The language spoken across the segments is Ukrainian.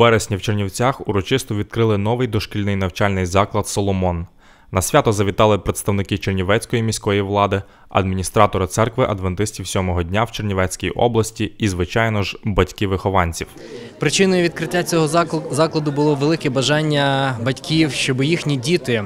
вересні в Чернівцях урочисто відкрили новий дошкільний навчальний заклад Соломон. На свято завітали представники Чернівецької міської влади, адміністратори церкви адвентистів сьомого дня в Чернівецькій області і, звичайно ж, батьки вихованців. Причиною відкриття цього закл- закладу було велике бажання батьків, щоб їхні діти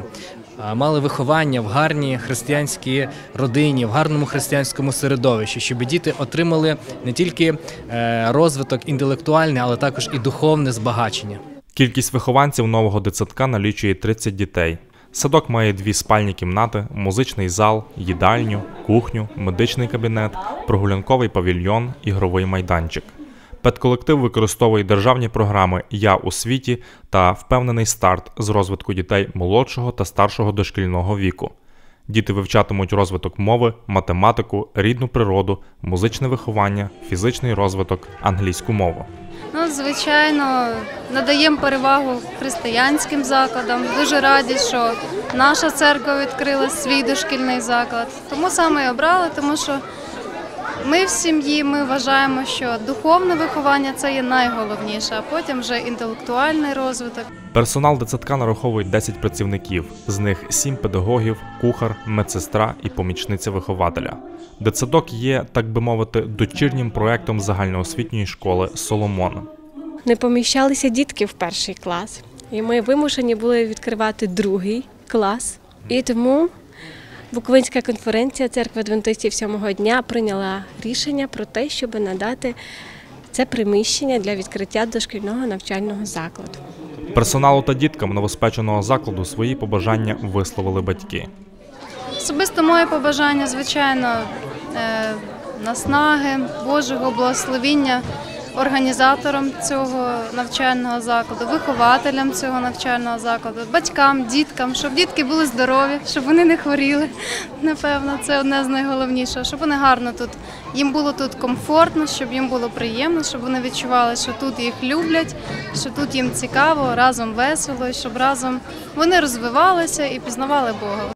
мали виховання в гарній християнській родині, в гарному християнському середовищі, щоб діти отримали не тільки е, розвиток інтелектуальний, але також і духовне збагачення. Кількість вихованців нового дитсадка налічує 30 дітей. Садок має дві спальні кімнати, музичний зал, їдальню, кухню, медичний кабінет, прогулянковий павільйон, ігровий майданчик. Педколектив використовує державні програми Я у світі та впевнений старт з розвитку дітей молодшого та старшого дошкільного віку. Діти вивчатимуть розвиток мови, математику, рідну природу, музичне виховання, фізичний розвиток, англійську мову. Ну, звичайно, надаємо перевагу християнським закладам. Дуже раді, що наша церква відкрила свій дошкільний заклад. Тому саме і обрали, тому що ми в сім'ї ми вважаємо, що духовне виховання це є найголовніше, а потім вже інтелектуальний розвиток. Персонал дитсадка нараховує 10 працівників, з них 7 педагогів, кухар, медсестра і помічниця вихователя. Дитсадок є, так би мовити, дочірнім проектом загальноосвітньої школи Соломон. не поміщалися дітки в перший клас. І ми вимушені були відкривати другий клас. І тому Буковинська конференція церкви адвентистів сьомого дня прийняла рішення про те, щоб надати це приміщення для відкриття дошкільного навчального закладу. Персоналу та діткам новоспеченого закладу свої побажання висловили батьки. Особисто моє побажання, звичайно, е, наснаги, Божого благословіння організаторам цього навчального закладу, вихователям цього навчального закладу, батькам, діткам, щоб дітки були здорові, щоб вони не хворіли. Напевно, це одне з найголовнішого, щоб вони гарно тут їм було тут комфортно, щоб їм було приємно, щоб вони відчували, що тут їх люблять, що тут їм цікаво, разом весело, щоб разом вони розвивалися і пізнавали Бога.